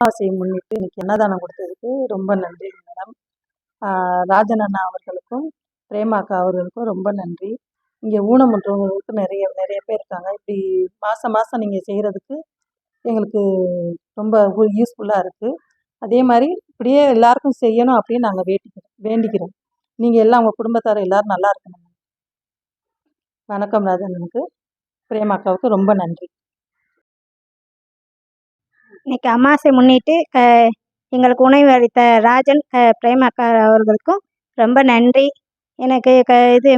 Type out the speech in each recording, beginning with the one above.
அமாவாசையை முன்னிட்டு இன்னைக்கு அன்னதானம் கொடுத்ததுக்கு ரொம்ப நன்றி மேடம் ராஜன் அண்ணா அவர்களுக்கும் பிரேமாக்கா அவர்களுக்கும் ரொம்ப நன்றி. இங்கே ஊனமுற்றவங்களுக்கு நிறைய நிறைய பேர் இருக்காங்க. இப்படி மாதம் மாதம் நீங்கள் செய்கிறதுக்கு எங்களுக்கு ரொம்ப யூஸ்ஃபுல்லாக இருக்குது அதே மாதிரி இப்படியே எல்லாருக்கும் செய்யணும் அப்படின்னு நாங்கள் வேண்டிக்கிறோம் வேண்டிக்கிறோம். நீங்கள் எல்லாம் உங்கள் குடும்பத்தார் எல்லாரும் நல்லா இருக்கணும். வணக்கம் ராஜன் எனக்கு பிரேமாக்காவுக்கு ரொம்ப நன்றி. இன்னைக்கு அமாவாசை முன்னிட்டு க எங்களுக்கு உணவு அளித்த ராஜன் க பிரேமாக்கா அவர்களுக்கும் ரொம்ப நன்றி. எனக்கு க இது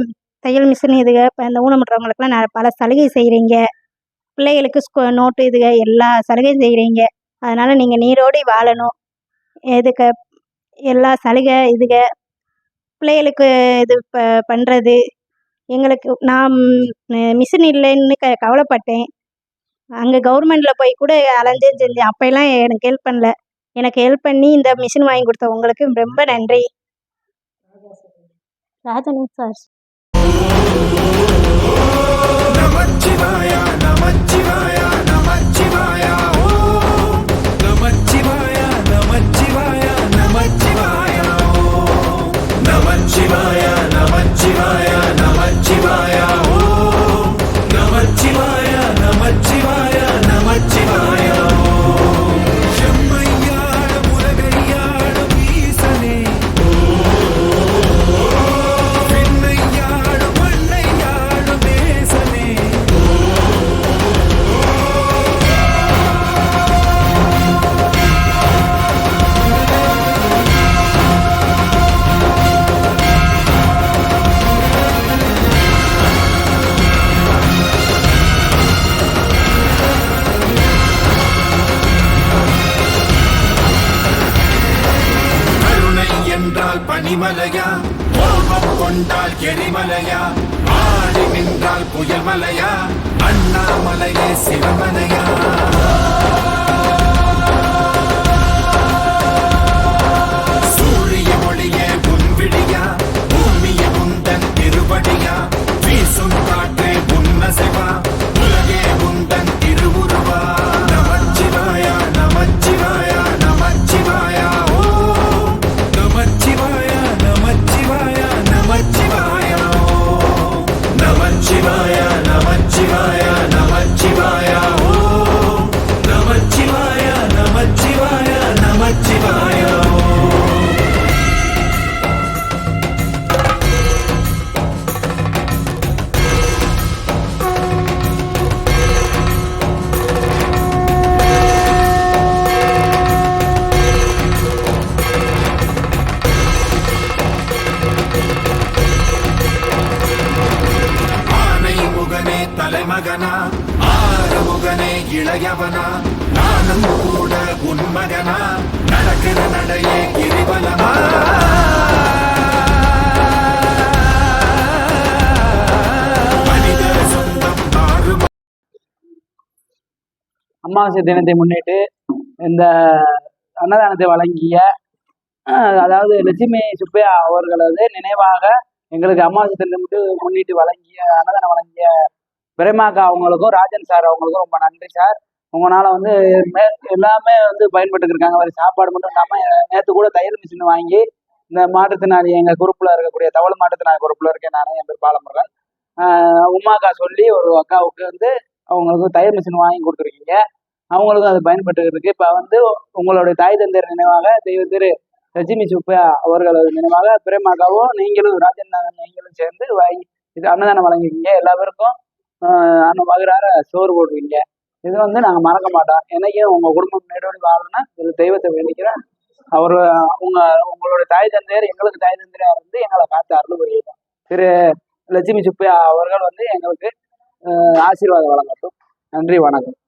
தையல் மிஷின் இதுக இப்போ இந்த ஊனமுற்றவங்களுக்குலாம் நான் பல சலுகை செய்கிறீங்க பிள்ளைகளுக்கு ஸ்கூ நோட்டு இதுக எல்லா சலுகையும் செய்கிறீங்க அதனால் நீங்கள் நீரோடி வாழணும். இதுக்கு எல்லா சலுகை இதுக பிள்ளைகளுக்கு இது ப பண்ணுறது எங்களுக்கு நான் மிஷின் இல்லைன்னு க கவலைப்பட்டேன். அங்கே கவர்மெண்ட்டில் போய் கூட அலைஞ்சேன் செஞ்சேன் அப்போல்லாம் எனக்கு ஹெல்ப் பண்ணல. எனக்கு ஹெல்ப் பண்ணி இந்த மிஷின் வாங்கி கொடுத்த உங்களுக்கு ரொம்ப நன்றி. ராஜனு சார் நமச்சிவாயா நமச்சிவாயா. பனிமலையா? கோபம் கொண்டால் எரிமலையா ஆடி நின்றால் புயல்மலையா அண்ணாமலையே சிவமலையா? ஆறுமுகனே இளையவனா நானும் கூட உன்மகனா நடக்கிற நடையே கிரிபலமா அமாவாசை தினத்தை முன்னிட்டு இந்த அன்னதானத்தை வழங்கிய அதாவது லட்சுமி சுப்பையா அவர்களது நினைவாக எங்களுக்கு அமாவாசை தினத்தை முன்னிட்டு முன்னிட்டு வழங்கிய அன்னதானம் வழங்கிய பிரேமாக்கா அவங்களுக்கும் ராஜன் சார் அவங்களுக்கும் ரொம்ப நன்றி சார். உங்களால வந்து மே- எல்லாமே வந்து பயன்பட்டு இருக்காங்க. ஒரு சாப்பாடு மட்டும் இல்லாம நேற்று கூட தையல் மிஷின் வாங்கி இந்த மாற்றுத்திறனாளி எங்க குரூப்ல இருக்கக்கூடிய தவள மாற்றுத்திறனாளி குரூப்ல இருக்கேன் நான் என் பேர் பாலமுருகன். ஆஹ் உமாக்கா சொல்லி ஒரு அக்காவுக்கு வந்து அவங்களுக்கு தையல் மிஷின் வாங்கி கொடுத்துருக்கீங்க. அவங்களுக்கும் அது பயன்பட்டு இருக்கு. இப்போ வந்து உங்களுடைய தாய் தந்தையர் நினைவாக தெய்வ திரு ரஜினி சுப்பையா அவர்களது நினைவாக பிரேமாக்காவும் நீங்களும் ராஜன் நீங்களும் சேர்ந்து வாங்கி இது அன்னதானம் வழங்கிருக்கீங்க எல்லா பேருக்கும் ஆஹ் அன்ன மகரார சோறு போடுவீங்க. இது வந்து நாங்கள் மறக்க மாட்டோம். என்னைக்கும் உங்கள் குடும்பம் நேரோடி வாழணும்னா இது தெய்வத்தை வேண்டிக்கிறேன் அவர் உங்க உங்களுடைய தாய் தந்தையர் எங்களுக்கு தாய் தந்தையரா இருந்து எங்களை பார்த்து அருள் புரியணும் திரு லட்சுமி சுப்பையா அவர்கள் வந்து எங்களுக்கு ஆசீர்வாதம் வழங்கட்டும். நன்றி வணக்கம்.